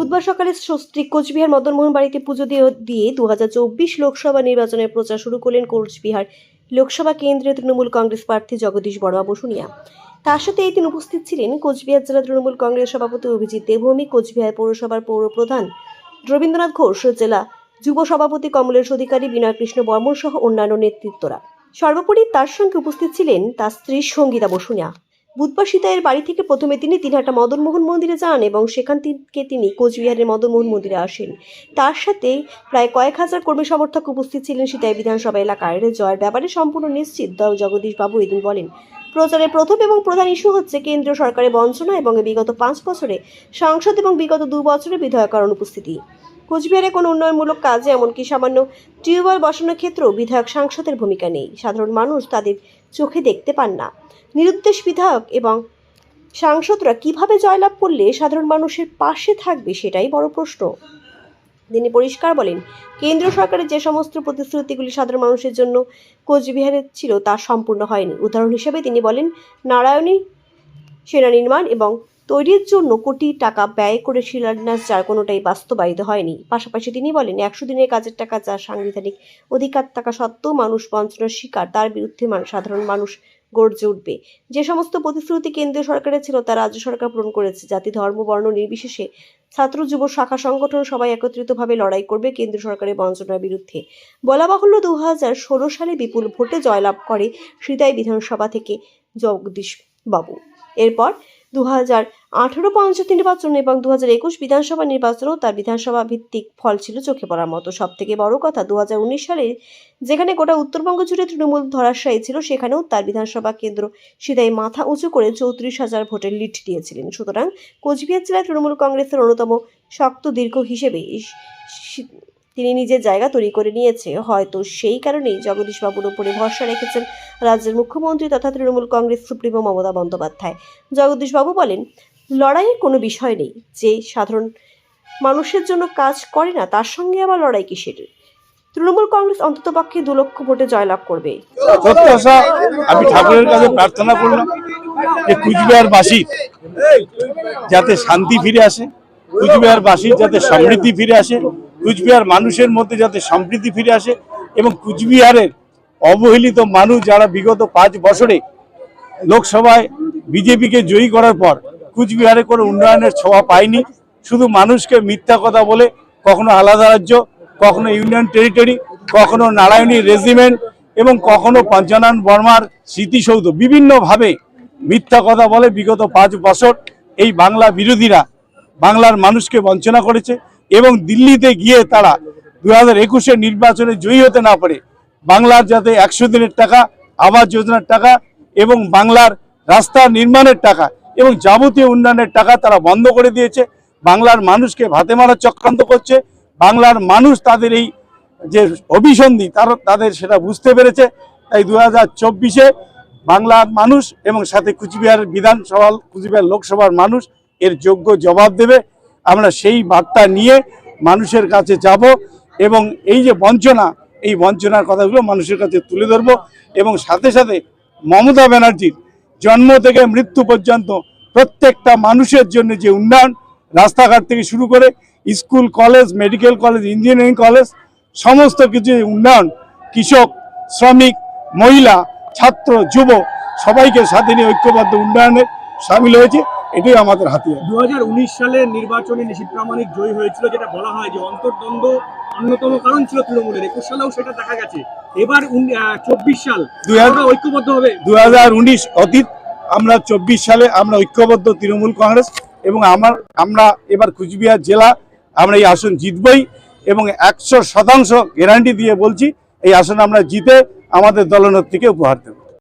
বুধবার সকালে স্বস্তিক কোচবিহার মদনমোহন বাড়িতে পুজো দিয়ে দিয়ে দুহাজার চব্বিশ লোকসভা নির্বাচনের প্রচার শুরু করলেন কোচবিহার লোকসভা কেন্দ্রীয় তৃণমূল কংগ্রেস প্রার্থী জগদীশ বড়ুয়া বসুনিয়া। তার সাথে এই দিন উপস্থিত ছিলেন কোচবিহার জেলা তৃণমূল কংগ্রেস সভাপতি অভিজিৎ দেবভৌমিক কোচবিহার পৌরসভার পৌর প্রধান রবীন্দ্রনাথ ঘোষ, জেলা যুব সভাপতি কমলেশ অধিকারী, বিনয় কৃষ্ণ বর্মন সহ অন্যান্য নেতৃত্বরা। সর্বোপরি তার সঙ্গে উপস্থিত ছিলেন তার স্ত্রী সঙ্গীতা বসুনিয়া। বুধবার সীতায়ের বাড়ি থেকে প্রথমে তিনি দিনহাটা মদনমোহন মন্দিরে যান এবং সেখান থেকে তিনি কোচবিহারের মদনমোহন মন্দিরে আসেন। তার সাথে প্রায় কয়েক হাজার কর্মী সমর্থক উপস্থিত ছিলেন সীতাই বিধানসভা এলাকার। জয়ের ব্যাপারে সম্পূর্ণ নিশ্চিত জগদীশ বাবু এদিন বলেন, প্রচারের প্রথম এবং প্রধান ইস্যু হচ্ছে কেন্দ্রীয় সরকারের বঞ্চনা এবং বিগত পাঁচ বছরে সাংসদ এবং বিগত দু বছরে বিধায়কের অনুপস্থিতি কোচবিহারে কোনো উন্নয়নমূলক কাজে, এমনকি সামান্য টিউবওয়েল বসানোর ক্ষেত্রেও বিধায়ক সাংসদের ভূমিকা নেই। সাধারণ মানুষ তাদের চোখে দেখতে পান না। নিরুদ্দেশ বিধায়ক এবং সাংসদরা কীভাবে জয়লাভ করলে সাধারণ মানুষের পাশে থাকবে সেটাই বড় প্রশ্ন। তিনি পরিষ্কার বলেন কেন্দ্র সরকারের যে সমস্ত প্রতিশ্রুতিগুলি সাধারণ মানুষের জন্য কোচবিহারে ছিল তা সম্পূর্ণ হয়নি। উদাহরণ হিসেবে তিনি বলেন, নারায়ণী সেনা নির্মাণ এবং তৈরির জন্য কোটি টাকা ব্যয় করে শিলান্যাস, যার কোনোটাই বাস্তবায়িত হয়নি। পাশাপাশি তিনি বলেন, একশো দিনের কাজের টাকা যা সাংবিধানিক অধিকার থাকা সত্ত্বেও মানুষ বঞ্চনার শিকার, তার বিরুদ্ধে সাধারণ মানুষ গর্জে উঠবে। যে সমস্ত প্রতিশ্রুতি কেন্দ্রীয় সরকারের ছিল, তা রাজ্য সরকার পূরণ করেছে। জাতি, ধর্ম, বর্ণ নির্বিশেষে ছাত্র, যুব, শাখা সংগঠন সবাই একত্রিতভাবে লড়াই করবে কেন্দ্র সরকারের বঞ্চনার বিরুদ্ধে। বলা বাহুল্য দু হাজার ষোলো সালে বিপুল ভোটে জয়লাভ করে সীতাই বিধানসভা থেকে জগদীশ বাবু। এরপর দু হাজার আঠেরো পঞ্চায়েত নির্বাচন এবং দু হাজার একুশ বিধানসভা নির্বাচনেও তার বিধানসভা ভিত্তিক ফল ছিল চোখে পড়ার মতো। সব থেকে বড় কথা দু হাজার উনিশ সালে যেখানে গোটা উত্তরবঙ্গ জুড়ে তৃণমূল ধরাশায়ী ছিল, সেখানেও তার বিধানসভা কেন্দ্র সিদাই মাথা উঁচু করে চৌত্রিশ হাজার ভোটের লিড দিয়েছিলেন। সুতরাং কোচবিহার জেলায় তৃণমূল কংগ্রেসের অন্যতম শক্ত দীর্ঘ হিসেবে তিনি নিজের জায়গা তৈরি করে নিয়েছে। হয়তো সেই কারণেই জগদীশবাবুর উপরে ভরসা রেখেছেন রাজ্যের মুখ্যমন্ত্রী তথা তৃণমূল কংগ্রেস সুপ্রিমো মমতা বন্দ্যোপাধ্যায়। জগদীশবাবু বলেন, লড়াইয়ের কোনো বিষয় নেই। যে সাধারণ মানুষের জন্য কাজ করে না, তার সঙ্গে আবার লড়াই কিসের? তৃণমূল কংগ্রেস অন্ততপক্ষে দু লক্ষ ভোটে জয়লাভ করবে। আমি ঠাকুরের কাছে প্রার্থনা করলাম যে কুচবিহারবাসীর যাতে শান্তি ফিরে আসে কুচবিহারবাসীর যাতে সমৃদ্ধি ফিরে আসে কুচবিহার মানুষের মধ্যে যাতে সম্প্রীতি ফিরে আসে এবং কুচবিহারের অবহেলিত মানুষ যারা বিগত পাঁচ বছরে লোকসভায় বিজেপিকে জয়ী করার পর কুচবিহারে কোনো উন্নয়নের ছোঁয়া পায়নি। শুধু মানুষকে মিথ্যা কথা বলে কখনো আলাদা রাজ্য, কখনো ইউনিয়ন টেরিটরি, কখনো নারায়ণী রেজিমেন্ট এবং কখনো পঞ্চানন বর্মার স্মৃতিসৌধ। বিভিন্নভাবে মিথ্যা কথা বলে বিগত পাঁচ বছর এই বাংলা বিরোধীরা বাংলার মানুষকে বঞ্চনা করেছে। এবং দিল্লিতে গিয়ে তারা দু হাজার একুশের নির্বাচনে জয়ী হতে না পারে। বাংলার যাতে একশো দিনের টাকা, আবাস যোজনার টাকা এবং বাংলার রাস্তা নির্মাণের টাকা এবং যাবতীয় উন্নয়নের টাকা তারা বন্ধ করে দিয়েছে। বাংলার মানুষকে ভাতে মারার চক্রান্ত করছে। বাংলার মানুষ তাদের এই যে অভিসন্ধি তার তাদের সেটা বুঝতে পেরেছে। তাই দু হাজার চব্বিশে বাংলার মানুষ এবং সাথে কুচবিহার বিধানসভা, কুচবিহার লোকসভার মানুষ এর যোগ্য জবাব দেবে। আমরা সেই বার্তা নিয়ে মানুষের কাছে যাব এবং এই যে বঞ্চনা, এই বঞ্চনার কথাগুলো মানুষের কাছে তুলে ধরবো এবং সাথে সাথে মমতা ব্যানার্জির জন্ম থেকে মৃত্যু পর্যন্ত প্রত্যেকটা মানুষের জন্য যে উন্নয়ন রাস্তাঘাট থেকে শুরু করে school, college, medical college, engineering college, সমস্ত কিছু উন্নয়ন, কৃষক, শ্রমিক, মহিলা, ছাত্র, যুব সবাইকে সাথে নিয়ে ঐক্যবদ্ধ উন্নয়নে সামিল হয়েছে। এটাই আমাদের হাতিয়ার। দু সালের নির্বাচনে নিশীত প্রামাণিক জয়ী হয়েছিল যেটা বলা হয় যে অন্তর্দ্বন্দ্ব অন্যতম কারণ ছিল তৃণমূলের। একুশ সালেও সেটা দেখা গেছে। এবার চব্বিশ সাল ঐক্যবদ্ধ হবে। দুই হাজার উনিশ অতীত আমরা চব্বিশ সালে আমরা ঐক্যবদ্ধ তৃণমূল কংগ্রেস এবং আমার আমরা এবার কুচবিহার জেলা আমরা এই আসন জিতবই এবং একশো শতাংশ গ্যারান্টি দিয়ে বলছি এই আসন আমরা জিতে আমাদের দলনেত্রীকে উপহার দেব।